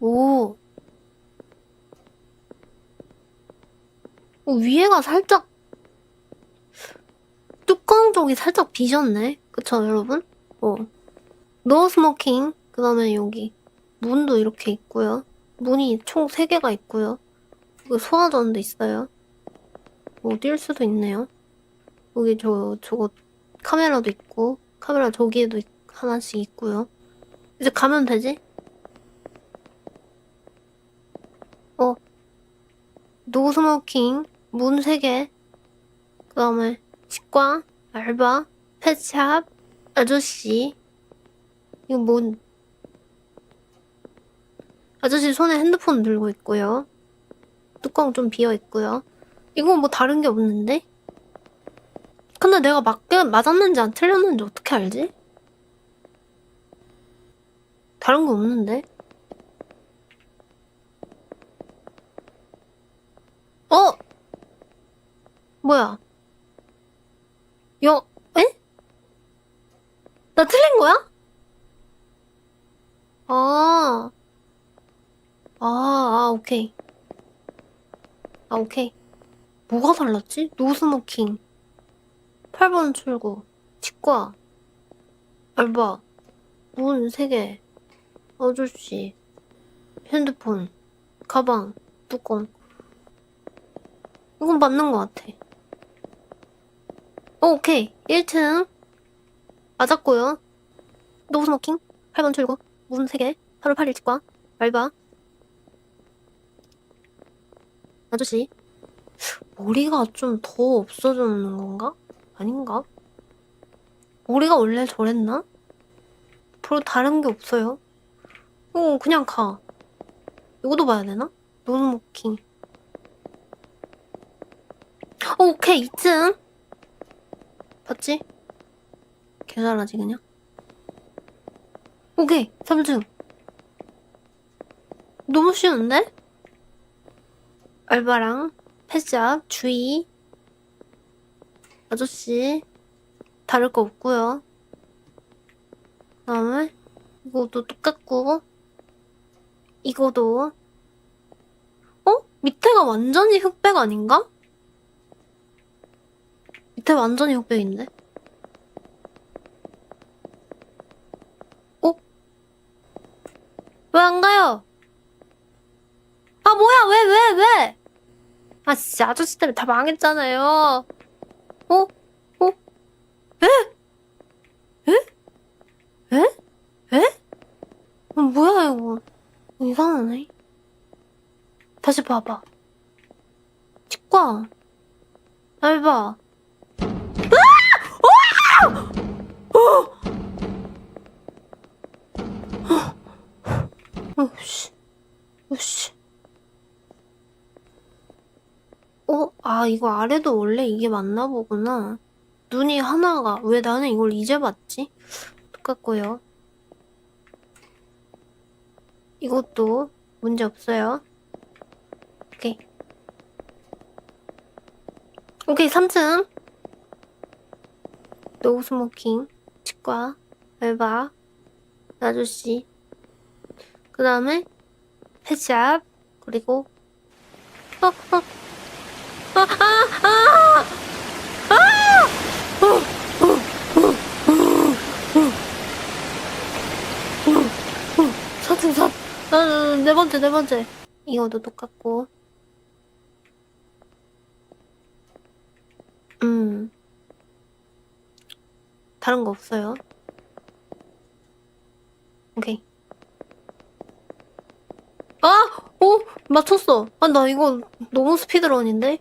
오. 어, 위에가 살짝 뚜껑 쪽이 살짝 비셨네. 그쵸, 여러분? 어. 노 스모킹. 그 다음에 여기 문도 이렇게 있고요. 문이 총 3개가 있고요. 여기 소화전도 있어요. 어디일 수도 있네요. 여기 저, 저거 카메라도 있고, 카메라 저기에도 있- 하나씩 있고요. 이제 가면 되지? 어. 노 스모킹, 문 3개. 그 다음에 치과, 알바, 펫샵, 아저씨. 이거 뭔. 아저씨 손에 핸드폰 들고 있고요. 뚜껑 좀 비어 있고요. 이거 뭐 다른 게 없는데? 근데 내가 맞게, 맞았는지 안 틀렸는지 어떻게 알지? 다른 거 없는데? 어? 뭐야? 여, 에? 나 틀린 거야? 아. 아, 아, 오케이. 아, 오케이. 뭐가 달랐지? 노스모킹. 8번 출구. 치과. 알바. 문 3개. 아저씨. 핸드폰. 가방. 뚜껑. 이건 맞는 것 같아. 어, 오케이. 1층. 맞았고요. 노스모킹. 8번 출구. 문 3개. 8월 8일 치과. 알바. 아저씨. 머리가 좀 더 없어졌는 건가? 아닌가? 머리가 원래 저랬나? 별로 다른 게 없어요. 어, 그냥 가. 이것도 봐야 되나? 노스모킹. 어, 오케이, 2층. 봤지? 개 잘하지, 그냥. 오케이, 3층. 너무 쉬운데? 알바랑 펫샵, 주의. 아저씨. 다를 거 없고요. 그 다음에 이것도 똑같고 이거도 어? 밑에가 완전히 흑백 아닌가? 밑에 완전히 흑백인데? 어? 왜 안 가요? 아 뭐야 왜왜 왜? 아 진짜 아저씨 때문에 다 망했잖아요. 어? 어? 에? 에? 에? 에? 어, 뭐야 이거 이상하네. 다시 봐봐. 치과. 알바. 아, 이거 아래도 원래 이게 맞나 보구나. 눈이 하나가, 왜 나는 이걸 이제 봤지? 똑같고요. 이것도 문제 없어요. 오케이. 오케이, 3층. 노 스모킹, 치과, 알바, 아저씨. 그 다음에 펫샵, 그리고 어, 어. 아, 아, 아! 아! 어, 어, 어, 어, 어, 어. 사층 사, 아, 네 번째, 네 번째. 이거도 똑같고. 음. 다른 거 없어요. 오케이. 아! 오! 맞췄어. 아, 나 이거 너무 스피드런인데?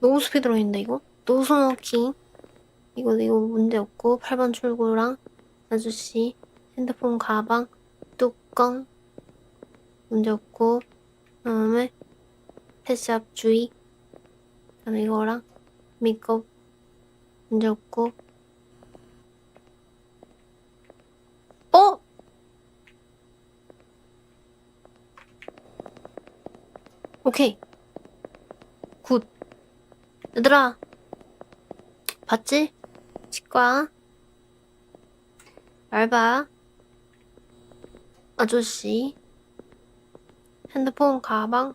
너무 스피드런인데, 이거? 노스모킹. 이거, 이거 문제 없고, 8번 출구랑, 아저씨, 핸드폰 가방, 뚜껑. 없고, 그 다음에, 펫샵 주의. 그 다음에 이거랑, 메이크업. 문제 없고. 어? 오케이. 굿. 얘들아. 봤지? 치과. 알바. 아저씨. 핸드폰, 가방,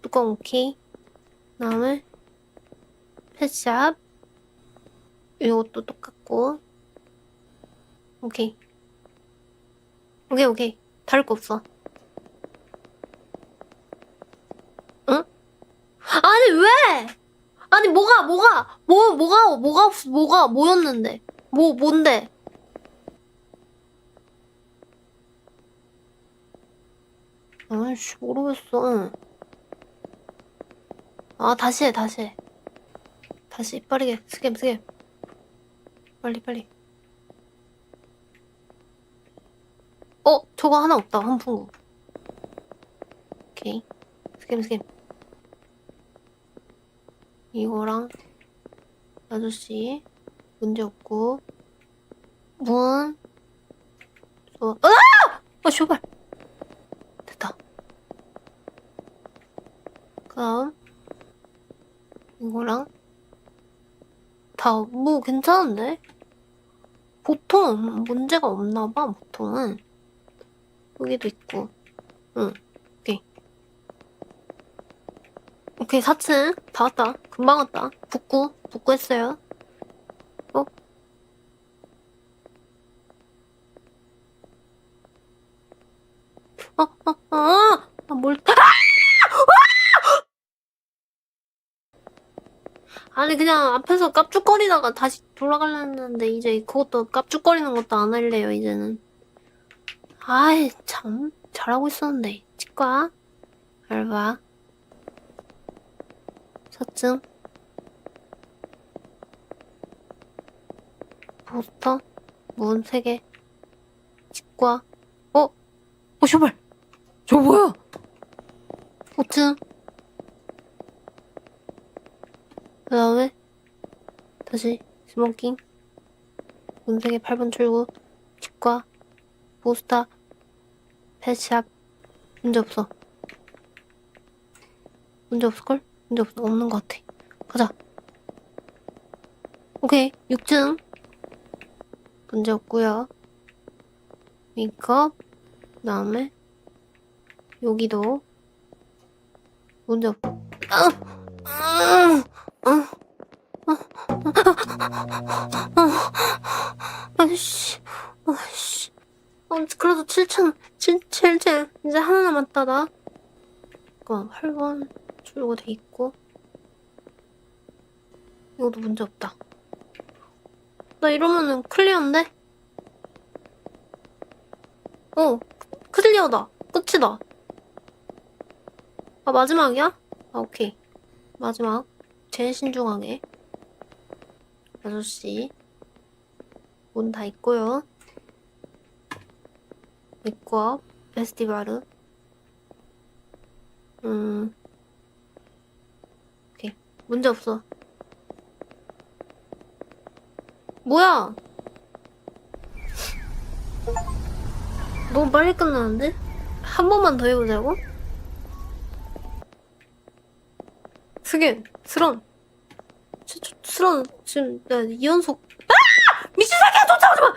뚜껑 오케이. 그다음에 펫샵. 이것도 똑같고. 오케이. 오케이, 오케이. 다를 거 없어. 응? 아니, 왜? 아니, 뭐가, 뭐가, 뭐, 뭐가, 뭐가, 없- 뭐가, 뭐였는데? 뭐, 뭔데? 아이씨, 모르겠어. 아, 다시 해, 다시 해. 다시, 빠르게. 스캠, 스캠. 빨리, 빨리. 어, 저거 하나 없다, 환풍구. 오케이. 스캠, 스캠. 이거랑, 아저씨. 문제 없고. 문. 좋아. 으아! 아, 쇼발. 됐다. 그다음 이거랑 다 뭐 괜찮은데? 보통 문제가 없나 봐 보통은 여기도 있고 응 오케이 오케이 4층 다 왔다 금방 왔다 북구 북구 했어요 어? 어? 어? 어? 아, 뭘 그냥 앞에서 깝죽거리다가 다시 돌아가려는데 이제 그것도 깝죽거리는 것도 안 할래요 이제는. 아이 참 잘하고 있었는데. 치과? 알바? 사증? 포스터? 문 3개? 치과? 어? 어 쇼발! 저 뭐야? 5층 그 다음에 다시 스모킹 문색의 8번 출구 치과 포스타 펫샵 문제 없어. 문제 없을걸? 문제 없어 없는 것 같아. 가자. 오케이. 6층. 문제 없고요. 메이크업. 그 다음에 여기도 문제 없 아! 아! 아이씨, 아이씨. 어, 그래도 7층, 7, 7층. 이제 하나 남았다, 나. 이거 8번 출구 돼 있고. 이것도 문제 없다. 나 이러면은 클리어인데? 어, 클리어다. 끝이다. 아, 마지막이야? 아, 오케이. 마지막. 제일 신중하게. 아저씨. 문다 있고요. 메이크업, 페스티벌. 음. 오케이. 문제 없어. 뭐야? 너무 빨리 끝나는데? 한 번만 더 해보자고? 스긴, 스런. 저, 저, 스런, 지금, 나 이연속. 아! 미친 새끼야! 쫓아오지 마!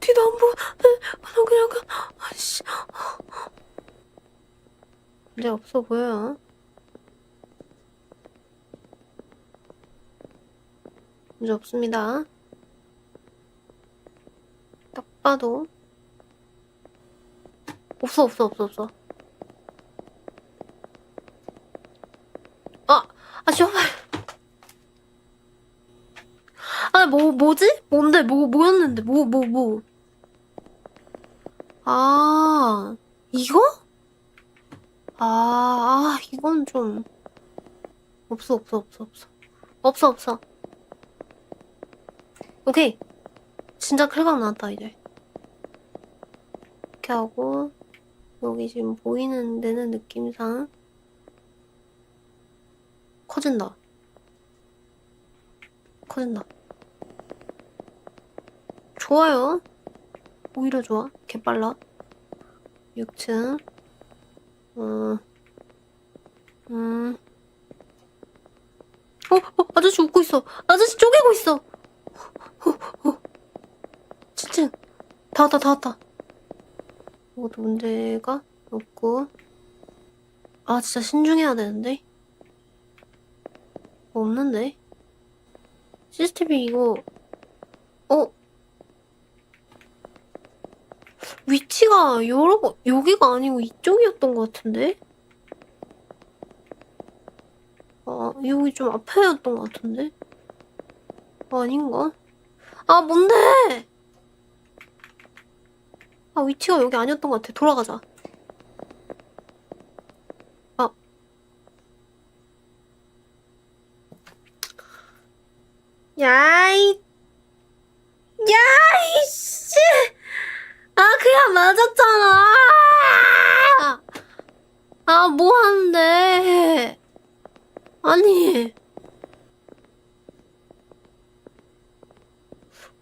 뒤도 안 보고, 나 그냥, 가. 아이씨. 문제 없어 보여요. 문제 없습니다. 딱 봐도. 없어, 없어, 없어, 없어. 아, 아, 씨발. 아, 뭐, 뭐지? 뭔데? 뭐, 뭐였는데? 뭐, 뭐, 뭐. 아, 이거? 아, 아, 이건 좀. 없어, 없어, 없어, 없어. 없어, 없어. 오케이. 진짜 클각 나왔다, 이제. 이렇게 하고, 여기 지금 보이는 데는 느낌상 커진다. 커진다. 좋아요. 오히려 좋아. 개빨라. 6층. 어, 음. 어, 어, 아저씨 웃고 있어. 아저씨 쪼개고 있어. 어, 어, 어. 다 왔다, 다 왔다. 뭐도 문제가 없고. 아, 진짜 신중해야 되는데. 뭐 없는데? CCTV 이거, 어? 위치가 여러 번, 여기가 아니고 이쪽이었던 것 같은데? 아, 여기 좀 앞에였던 것 같은데? 아, 아닌가? 아, 뭔데? 아, 위치가 여기 아니었던 것 같아. 돌아가자. 아. 야이. 야이, 씨! 아, 그냥 맞았잖아! 아, 뭐 하는데? 아니.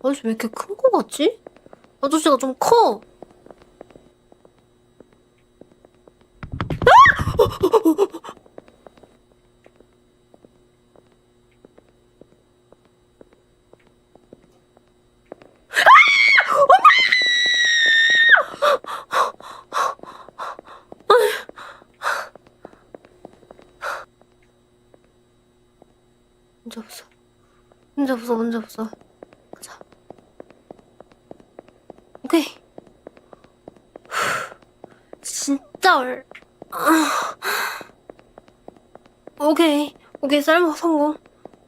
아저씨 왜 이렇게 큰 거 같지? 아저씨가 좀 커. 문제 없어. 문제 없어, 문제 없어. 가자. 오케이. 후, 진짜 얼. 아. 오케이. 오케이, 쌀먹 성공.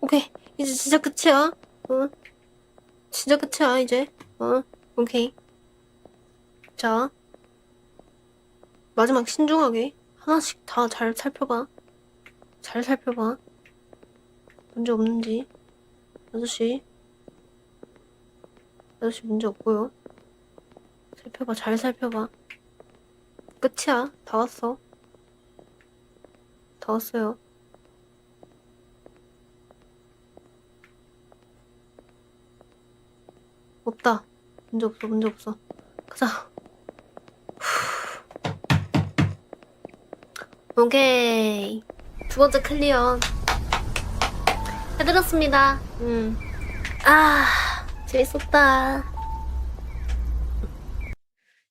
오케이. 이제 진짜 끝이야. 어? 진짜 끝이야, 이제. 어? 오케이. 자. 마지막 신중하게. 하나씩 다 잘 살펴봐. 잘 살펴봐. 문제 없는지. 아저씨. 아저씨 문제 없고요. 살펴봐, 잘 살펴봐. 끝이야. 다 왔어. 다 왔어요. 없다. 문제 없어, 문제 없어. 가자. 후. 오케이. 두 번째 클리어. 해드렸습니다. 음. 아, 재밌었다.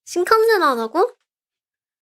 신칸센 하자고?